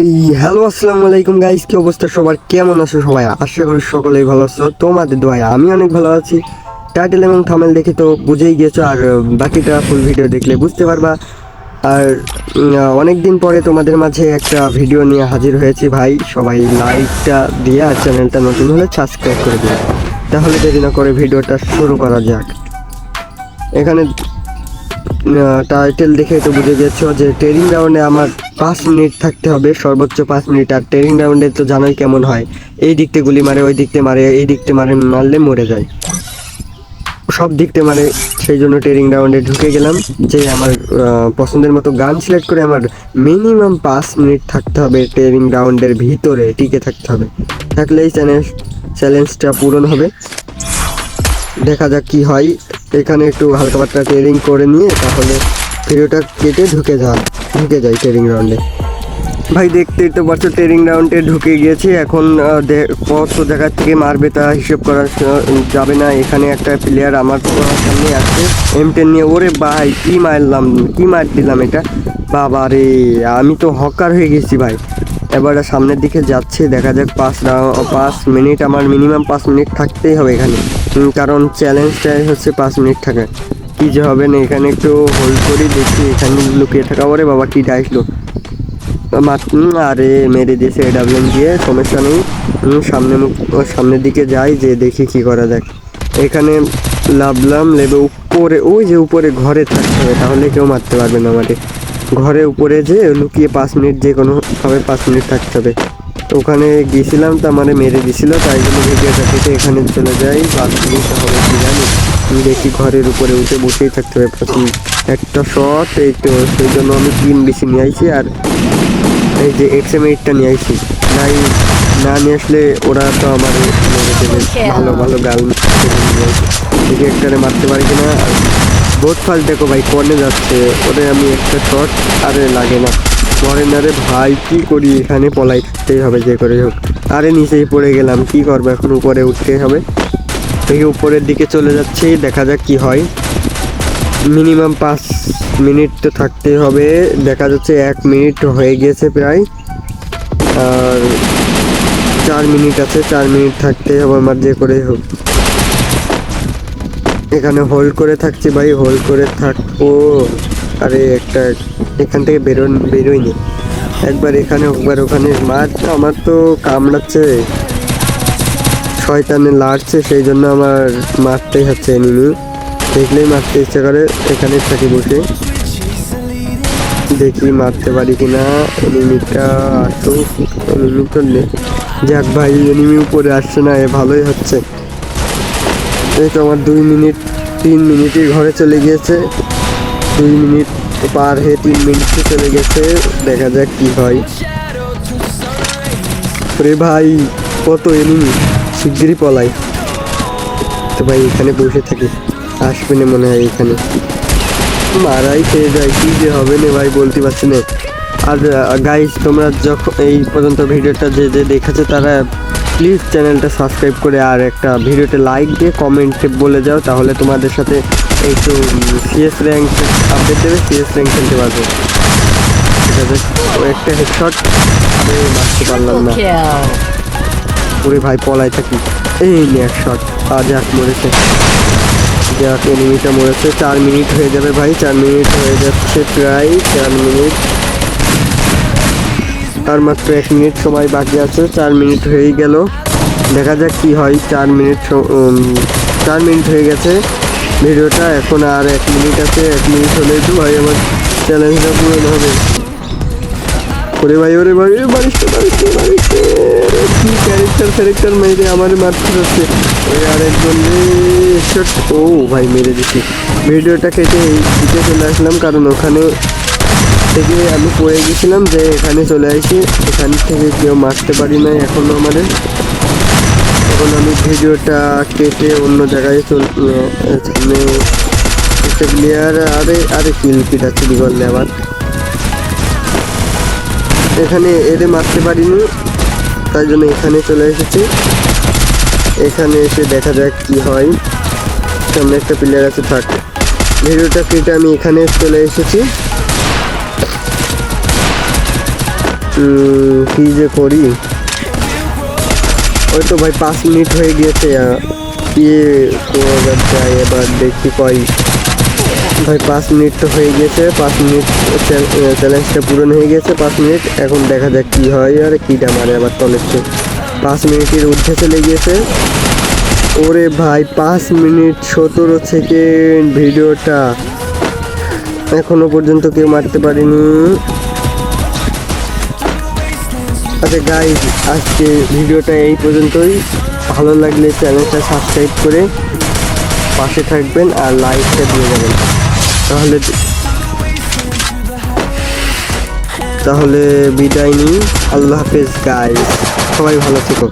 এই হ্যালো আসসালামু আলাইকুম গাইস কি অবস্থা? সবার কেমন আছো সবাই? আশা করি সকলেই ভালো আছো। তোমাদের দোয়া আমি অনেক ভালো আছি। টাইটেল এবং থামেল দেখে তো বুঝেই গেছো, আর বাকিটা ফুল ভিডিও দেখলে বুঝতে পারবা। আর অনেক দিন পরে তোমাদের মাঝে একটা ভিডিও নিয়ে হাজির হয়েছি ভাই। সবাই লাইকটা দিয়ে আর চ্যানেলটা নতুন হলে সাবস্ক্রাইব করে দিও। তাহলে দেরি না করে ভিডিওটা শুরু করা যাক। এখানে টাইটেল দেখে তো বুঝে গেছো যে ট্রেনিং রাউন্ডে আমার পাঁচ মিনিট থাকতে হবে, সর্বোচ্চ পাঁচ মিনিট। আর ট্রেনিং রাউন্ডে তো জানোই কেমন হয়। এই দিকতে গুলি মারে, ওই দিকতে মারে, এই দিকতে মারে, মারলে মরে যায়। সব দিকতে মারে, সেই জন্য ট্রেনিং রাউন্ডে ঢুকে গেলাম। যে আমার পছন্দের মতো গান সিলেক্ট করে আমার মিনিমাম পাঁচ মিনিট থাকতে হবে ট্রেনিং রাউন্ডের ভিতরে, টিকে থাকতে হবে। থাকলেই চ্যালেঞ্জ চ্যালেঞ্জটা পূরণ হবে। দেখা যাক কি হয়। এখানে একটু হালকা পাতলা ট্রেনিং করে নিয়ে তাহলে ভিডিওটা কেটে ঢুকে যা, ঢুকে যাই ট্রেনিং রাউন্ডে ভাই, দেখতেই তো পারছ ট্রেনিং রাউন্ডে ঢুকে গিয়েছি। এখন কত জায়গা থেকে মারবে, তা হিসেব করা যাবে না। এখানে একটা প্লেয়ার আমার সামনে আছে এম টেন নিয়ে। ওরে ভাই, কি মারলাম, কি মার দিলাম এটা? বাবা রে, আমি তো হকার হয়ে গেছি ভাই। এবার সামনের দিকে যাচ্ছে, দেখা যাক পাঁচ পাঁচ মিনিট আমার মিনিমাম পাঁচ মিনিট থাকতেই হবে এখানে। কারণ চ্যালেঞ্জটাই হচ্ছে পাঁচ মিনিট থাকে কি যে হবে না, এখানে একটু হোল্ড করি, দেখি এখানে লুকিয়ে থাকা পরে বাবা কি ডাইসলো আরে মেরে দিয়েছে এডাব্লিউএম দিয়ে, সমস্যা নেই। সামনে মুখ- সামনের দিকে যাই, যে দেখি কি করা যায়। এখানে লাভলাম লেবে উপরে, ওই যে উপরে ঘরে থাকতে হবে, তাহলে কেউ মারতে পারবে না আমাকে ঘরে উপরে যে লুকিয়ে পাঁচ মিনিট, যে কোনো ভাবে পাঁচ মিনিট থাকতে হবে। তো ওখানে গিয়েছিলাম, তো মানে মেরে দিছিল তাই জন্য ভিডিওটা কেটে এখানে চলে যাই মিনিট হবে কি জানি। দেখি ঘরের উপরে উঠে বসেই থাকতে হবে প্রথম। একটা শট এই তো সেই জন্য আমি তিন বেশি নিয়ে আইছি আর এই যে এক্স এম এইটটা নিয়ে আইছি। নাই না নিয়ে আসলে ওরা তো আমার ভালো ভালো গাল দেখি একটারে মারতে পারি কিনা? আর বোট ফাল দেখো ভাই কর্নে যাচ্ছে। ওরে আমি একটা শট আরে লাগে না। পরে না রে ভাই কি করি? এখানে পলাই থাকতেই হবে যে করে হোক। আরে নিচেই পড়ে গেলাম কি করব? এখন উপরে উঠতেই হবে। দেখি উপরের দিকে চলে যাচ্ছি, দেখা যাক কি হয়। মিনিমাম পাঁচ মিনিট তো থাকতেই হবে, দেখা যাচ্ছে এক মিনিট হয়ে গেছে প্রায়। আর চার মিনিট আছে, চার মিনিট থাকতে হবে আমার যে করে হোক। এখানে হোল্ড করে থাকছি ভাই হোল্ড করে থাকব। আরে একটা, এখান থেকে বেরোন বেরোয়নি একবার এখানে, একবার ওখানে। মার আমার তো কামড়াচ্ছে। শয়তানে লাড়ছে সেই জন্য আমার মারতেই হচ্ছে এনিমি। দেখলেই মারতে ইচ্ছে করে এখানে থাকি বসে। দেখি মারতে পারি কিনা, এনিমিটা আসুক এনিমি তো যাক ভাই, এনিমি উপরে আসছে না, এ ভালোই হচ্ছে। এই তো আমার দুই মিনিট, তিন মিনিটই ঘরে চলে গিয়েছে। দুই মিনিট পার হয়ে তিন মিনিটে চলে গেছে, দেখা যাক কি হয়। রে ভাই, কত এনিমি? শিগগিরই পলাই। তো ভাই, এখানে বসে থাকি। আসবে না মনে হয় এখানে। মারাই খেয়ে যায়, কি যে হবে না ভাই, বলতে পারছি না। আর গাইস তোমরা যখন এই পর্যন্ত ভিডিওটা যে যে দেখেছ, তারা প্লিজ চ্যানেলটা সাবস্ক্রাইব করে, আর একটা ভিডিওতে লাইক দিয়ে কমেন্টে বলে যাও, তাহলে তোমাদের সাথে একটু সিএস র্যাঙ্ক আপডেট দেবে সিএস র্যাঙ্ক খেলতে পারব। ঠিক আছে? একটা হেডশট আমি মারতে পারলাম না। পুরে ভাই পলাই থাকি। এই এক শট এক মরেছে। যাক এনিমিটা মরেছে, চার মিনিট হয়ে যাবে ভাই, চার মিনিট হয়ে যাচ্ছে প্রায় চার মিনিট আর মাত্র এক মিনিট সময় বাকি আছে, চার মিনিট হয়েই গেল। দেখা যাক কি হয়, চার মিনিট চার মিনিট হয়ে গেছে। ভিডিওটা এখন আর এক মিনিট আছে, এক মিনিট হলেই তো ভাই আমার চ্যালেঞ্জটা পূরণ হবে। ওরে ভাই ওরে ভাই বাড়িতে বাড়িতে বাড়িতে। কি ক্যারেক্টার ফ্যারেক্টার মেরে আমার মারতে যাচ্ছে ওই আরেকজন রে ও ভাই, মেরে দিছি। ভিডিওটা কেটে এই দিকে চলে আসলাম, কারণ ওখানে থেকে আমি পড়ে গেছিলাম যে এখানে চলে আসি। এখান থেকে কেউ মারতে পারি নাই এখনও আমাদের। এখন আমি ভিডিওটা কেটে অন্য জায়গায় চল সামনে একটা প্লেয়ার আরে আরে কিল পিটাচ্ছে বিগলে আবার। এখানে এরে মারতে পারিনি। তাই জন্য এখানে চলে এসেছি। এখানে এসে দেখা যাক কি হয়। সামনে একটা প্লেয়ার আছে, থাক। ভিডিওটা কেটে আমি এখানে চলে এসেছি। কি যে করি? ওই তো ভাই পাঁচ মিনিট হয়ে গিয়েছে যায় এবার দেখি কয় ভাই, পাঁচ মিনিট তো হয়ে গেছে, পাঁচ মিনিট চ্যালেঞ্জটা পূরণ হয়ে গেছে, পাঁচ মিনিট। এখন দেখা যাক কি হয় আর কিটা মারে আবার তলের চেয়ে পাঁচ মিনিটের ঊর্ধ্বে চলে গিয়েছে ওরে ভাই, পাঁচ মিনিট সতেরো সেকেন্ড ভিডিওটা। এখনও পর্যন্ত কেউ মারতে পারেনি। আচ্ছা গাইজ আজকে ভিডিওটা এই পর্যন্তই। ভালো লাগলে চ্যানেলটা সাবস্ক্রাইব করে পাশে থাকবেন আর লাইকটা দিয়ে যাবেন। তাহলে তাহলে বিদায় নিই। আল্লাহ হাফেজ গাইজ সবাই ভালো থেকো।